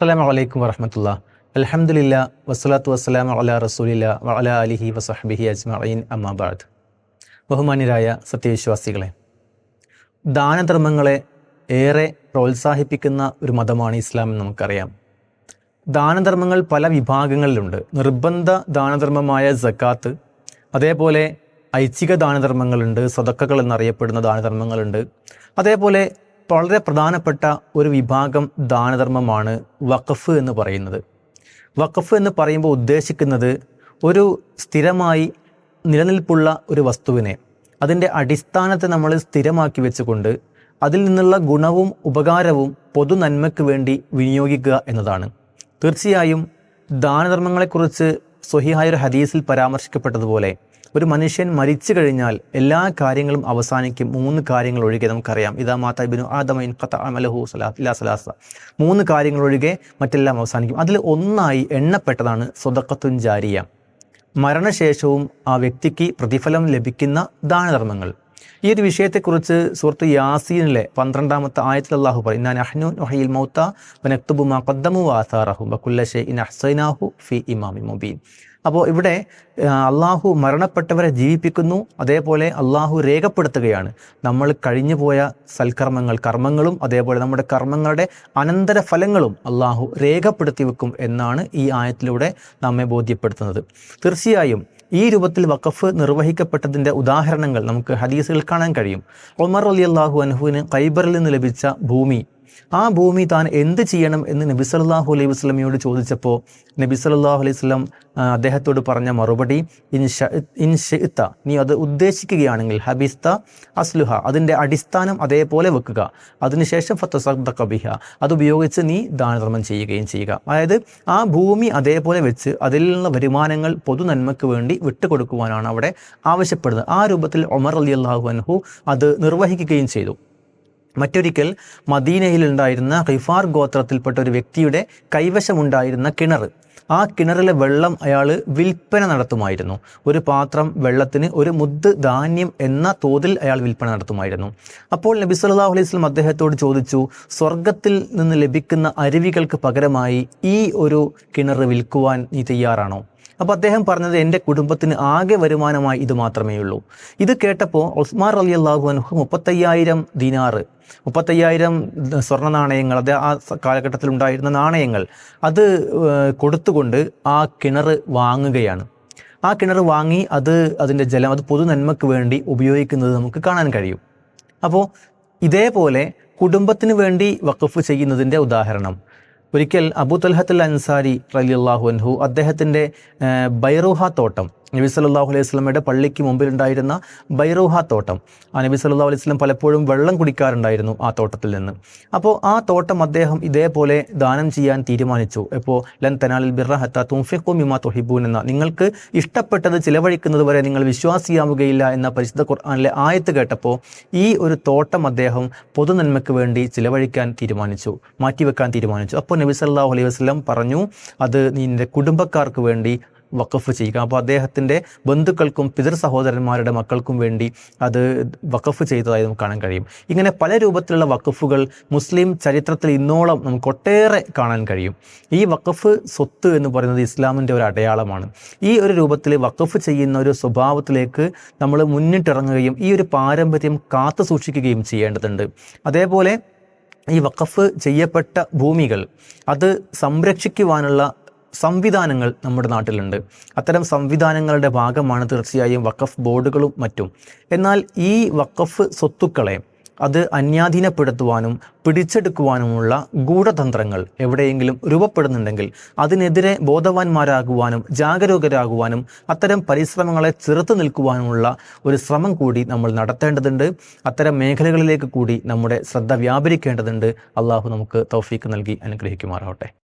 അസ്സലാമു അലൈക്കും വറഹമത്തുള്ള. അലഹമുല്ല വസ്സലാത്തു വസ്സലാം അല റസൂലില്ല വഅല അലിഹി വസഹബിഹി അജ്മഈൻ അമ്മാബാദ് ബഹുമാന്യരായ സത്യവിശ്വാസികളെ ദാനധർമ്മങ്ങളെ ഏറെ പ്രോത്സാഹിപ്പിക്കുന്ന ഒരു മതമാണ് ഇസ്ലാം എന്ന് നമുക്കറിയാം. ദാനധർമ്മങ്ങൾ പല വിഭാഗങ്ങളിലുണ്ട്. നിർബന്ധ ദാനധർമ്മമായ ജക്കാത്ത് അതേപോലെ ഐച്ഛിക ദാനധർമ്മങ്ങളുണ്ട് സ്വതക്കകൾ എന്നറിയപ്പെടുന്ന ദാനധർമ്മങ്ങളുണ്ട്. അതേപോലെ വളരെ പ്രധാനപ്പെട്ട ഒരു വിഭാഗം ദാനധർമ്മമാണ് വഖഫ് എന്ന് പറയുന്നത്. വഖഫ് എന്ന് പറയുമ്പോൾ ഉദ്ദേശിക്കുന്നത് ഒരു സ്ഥിരമായി നിലനിൽപ്പുള്ള ഒരു വസ്തുവിനെ അതിന്റെ അടിസ്ഥാനത്തെ നമ്മൾ സ്ഥിരമാക്കി വെച്ചുകൊണ്ട് അതിൽ നിന്നുള്ള ഗുണവും ഉപകാരവും പൊതു നന്മയ്ക്ക് വേണ്ടി വിനിയോഗിക്കുക എന്നതാണ്. തീർച്ചയായും ദാനധർമ്മങ്ങളെക്കുറിച്ച് സ്വഹിഹായ ഒരു ഹദീസിൽ പരാമർശിക്കപ്പെട്ടതുപോലെ ഒരു മനുഷ്യൻ മരിച്ചു കഴിഞ്ഞാൽ എല്ലാ കാര്യങ്ങളും അവസാനിക്കും. മൂന്ന് കാര്യങ്ങൾ ഒഴികെ നമുക്കറിയാം. ഇതാ മാതാ ബിനു ആദമൈൻ ഖത്ത അമലഹു സലാ സലാസ. മൂന്ന് കാര്യങ്ങൾ ഒഴികെ മറ്റെല്ലാം അവസാനിക്കും. അതിൽ ഒന്നായി എണ്ണപ്പെട്ടതാണ് സ്വതക്കത്തുൻ ജാരിയ. മരണശേഷവും ആ വ്യക്തിക്ക് പ്രതിഫലം ലഭിക്കുന്ന ദാനധർമ്മങ്ങൾ. ഈ ഒരു വിഷയത്തെക്കുറിച്ച് സുഹൃത്ത് യാസീനിലെ പന്ത്രണ്ടാമത്തെ ആയത്തിൽ അള്ളാഹു പറയും ഞാൻ അഹ്നു നൊഹയിൽ മൗത്ത വനക്തുബു മാ ഖദ്ദമു വാസാറഹു ബക്കുല്ലഷെ ഇൻ അഹ്സൈനാഹു ഫി ഇമാമി മുബീൻ. അപ്പോൾ ഇവിടെ അള്ളാഹു മരണപ്പെട്ടവരെ ജീവിപ്പിക്കുന്നു അതേപോലെ അള്ളാഹു രേഖപ്പെടുത്തുകയാണ്. നമ്മൾ കഴിഞ്ഞു പോയ സൽക്കർമ്മങ്ങൾ കർമ്മങ്ങളും അതേപോലെ നമ്മുടെ കർമ്മങ്ങളുടെ അനന്തര ഫലങ്ങളും അള്ളാഹു രേഖപ്പെടുത്തി വെക്കും എന്നാണ് ഈ ആയത്തിലൂടെ നമ്മെ ബോധ്യപ്പെടുത്തുന്നത്. തീർച്ചയായും ഈ രൂപത്തിൽ വഖഫ് നിർവഹിക്കപ്പെട്ടതിന്റെ ഉദാഹരണങ്ങൾ നമുക്ക് ഹദീസുകൾ കാണാൻ കഴിയും. ഒമർ അലി അള്ളാഹു അൻഹുവിന് കൈബറിൽ നിന്ന് ലഭിച്ച ഭൂമി ആ ഭൂമി താൻ എന്ത് ചെയ്യണം എന്ന് നബി സല്ലാഹു അലൈഹി വസ്ലമയോട് ചോദിച്ചപ്പോൾ നബി സല്ലാഹു അലൈഹി വസ്ലം അദ്ദേഹത്തോട് പറഞ്ഞ മറുപടി ഇൻഷ ഇൻഷത്ത നീ അത് ഉദ്ദേശിക്കുകയാണെങ്കിൽ ഹബിസ്ത അസ്ലുഹ അതിന്റെ അടിസ്ഥാനം അതേപോലെ വെക്കുക. അതിനുശേഷം ഫത്തസദ്ദ കബിഹ അതുപയോഗിച്ച് നീ ദാനധർമ്മം ചെയ്യുകയും ചെയ്യുക. അതായത് ആ ഭൂമി അതേപോലെ വെച്ച് അതിൽ നിന്നുള്ള വരുമാനങ്ങൾ പൊതു നന്മയ്ക്ക് വേണ്ടി വിട്ടുകൊടുക്കുവാനാണ് അവിടെ ആവശ്യപ്പെടുന്നത്. ആ രൂപത്തിൽ ഒമർ അലി അള്ളാഹു അൻഹു അത് നിർവഹിക്കുകയും ചെയ്തു. മറ്റൊരിക്കൽ മദീനയിലുണ്ടായിരുന്ന ഖിഫാർ ഗോത്രത്തിൽപ്പെട്ട ഒരു വ്യക്തിയുടെ കൈവശമുണ്ടായിരുന്ന കിണർ. ആ കിണറിലെ വെള്ളം അയാൾ വിൽപ്പന നടത്തുമായിരുന്നു. ഒരു പാത്രം വെള്ളത്തിന് ഒരു മുദ് ധാന്യം എന്ന തോതിൽ അയാൾ വിൽപ്പന നടത്തുമായിരുന്നു. അപ്പോൾ നബി സല്ലല്ലാഹു അലൈഹി സ്വലം അദ്ദേഹത്തോട് ചോദിച്ചു സ്വർഗത്തിൽ നിന്ന് ലഭിക്കുന്ന അരുവികൾക്ക് പകരമായി ഈ ഒരു കിണർ വിൽക്കുവാൻ നീ തയ്യാറാണോ? അപ്പോൾ അദ്ദേഹം പറഞ്ഞത് എന്റെ കുടുംബത്തിന് ആകെ വരുമാനമായി ഇത് മാത്രമേ ഉള്ളൂ ഇത് കേട്ടപ്പോൾ ഉസ്മാർ അലി അള്ളാഹു അൻഹു മുപ്പത്തയ്യായിരം ദിനാറ് മുപ്പത്തയ്യായിരം സ്വർണ നാണയങ്ങൾ അത് ആ കാലഘട്ടത്തിൽ ഉണ്ടായിരുന്ന നാണയങ്ങൾ അത് കൊടുത്തുകൊണ്ട് ആ കിണർ വാങ്ങുകയാണ്. ആ കിണർ വാങ്ങി അത് അതിന്റെ ജലം അത് പൊതു നന്മയ്ക്ക് വേണ്ടി ഉപയോഗിക്കുന്നത് നമുക്ക് കാണാൻ കഴിയും. അപ്പോൾ ഇതേപോലെ കുടുംബത്തിന് വേണ്ടി വഖഫ് ചെയ്യുന്നതിന്റെ ഉദാഹരണം. ഒരിക്കൽ അബൂ തൽഹത്തുൽ അൻസാരി അള്ളാഹു അൻഹു അദ്ദേഹത്തിന്റെ ബൈറൂഹ തോട്ടം നബി സല്ലാഹു അലൈഹി സ്വലമയുടെ പള്ളിക്ക് മുമ്പിലുണ്ടായിരുന്ന ബൈറൂഹ തോട്ടം. ആ നബി സല്ലാഹു അലൈഹി സ്വലം പലപ്പോഴും വെള്ളം കുടിക്കാറുണ്ടായിരുന്നു ആ തോട്ടത്തിൽ നിന്ന്. അപ്പോൾ ആ തോട്ടം അദ്ദേഹം ഇതേപോലെ ദാനം ചെയ്യാൻ തീരുമാനിച്ചു. ഇപ്പോൾ ലൻ തനാലിൽ ബിറ ഹത്ത തുംഫിഖു മിമാ തൊഹിബൂൻ എന്ന നിങ്ങൾക്ക് ഇഷ്ടപ്പെട്ടത് ചിലവഴിക്കുന്നത് വരെ നിങ്ങൾ വിശ്വാസിയാവുകയില്ല എന്ന പരിശുദ്ധ ഖുർആാനിലെ ആയത്ത് കേട്ടപ്പോൾ ഈ ഒരു തോട്ടം അദ്ദേഹം പൊതുനന്മയ്ക്ക് വേണ്ടി ചിലവഴിക്കാൻ തീരുമാനിച്ചു മാറ്റിവെക്കാൻ തീരുമാനിച്ചു. അപ്പോൾ നബി സല്ലാഹു അലൈഹി വസ്ലം പറഞ്ഞു അത് നിന്റെ കുടുംബക്കാർക്ക് വേണ്ടി വഖഫ് ചെയ്യുക. അപ്പോൾ അദ്ദേഹത്തിന്റെ ബന്ധുക്കൾക്കും പിതൃ സഹോദരന്മാരുടെ മക്കൾക്കും വേണ്ടി അത് വഖഫ് ചെയ്തതായി നമുക്ക് കാണാൻ കഴിയും. ഇങ്ങനെ പല രൂപത്തിലുള്ള വഖഫുകൾ മുസ്ലിം ചരിത്രത്തിൽ ഇന്നോളം നമുക്ക് ഒട്ടേറെ കാണാൻ കഴിയും. ഈ വഖഫ് സ്വത്ത് എന്ന് പറയുന്നത് ഇസ്ലാമിന്റെ ഒരു അടയാളമാണ്. ഈ ഒരു രൂപത്തിൽ വഖഫ് ചെയ്യുന്ന ഒരു സ്വഭാവത്തിലേക്ക് നമ്മൾ മുന്നിട്ടിറങ്ങുകയും ഈ ഒരു പാരമ്പര്യം കാത്തു സൂക്ഷിക്കുകയും ചെയ്യേണ്ടതുണ്ട്. അതേപോലെ ഈ വഖഫ് ചെയ്യപ്പെട്ട ഭൂമികൾ അത് സംരക്ഷിക്കുവാനുള്ള സംവിധാനങ്ങൾ നമ്മുടെ നാട്ടിലുണ്ട്. അത്തരം സംവിധാനങ്ങളുടെ ഭാഗമാണ് തീർച്ചയായും വഖഫ് ബോർഡുകളും മറ്റും. എന്നാൽ ഈ വഖഫ് സ്വത്തുക്കളെ അത് അന്യാധീനപ്പെടുത്തുവാനും പിടിച്ചെടുക്കുവാനുമുള്ള ഗൂഢതന്ത്രങ്ങൾ എവിടെയെങ്കിലും രൂപപ്പെടുന്നുണ്ടെങ്കിൽ അതിനെതിരെ ബോധവാന്മാരാകുവാനും ജാഗരൂകരാകുവാനും അത്തരം പരിശ്രമങ്ങളെ ചെറുത്തു നിൽക്കുവാനുമുള്ള ഒരു ശ്രമം കൂടി നമ്മൾ നടത്തേണ്ടതുണ്ട്. അത്തരം മേഖലകളിലേക്ക് കൂടി നമ്മുടെ ശ്രദ്ധ വ്യാപരിക്കേണ്ടതുണ്ട്. അള്ളാഹു നമുക്ക് തൗഫീക്ക് നൽകി അനുഗ്രഹിക്കുമാറാവട്ടെ.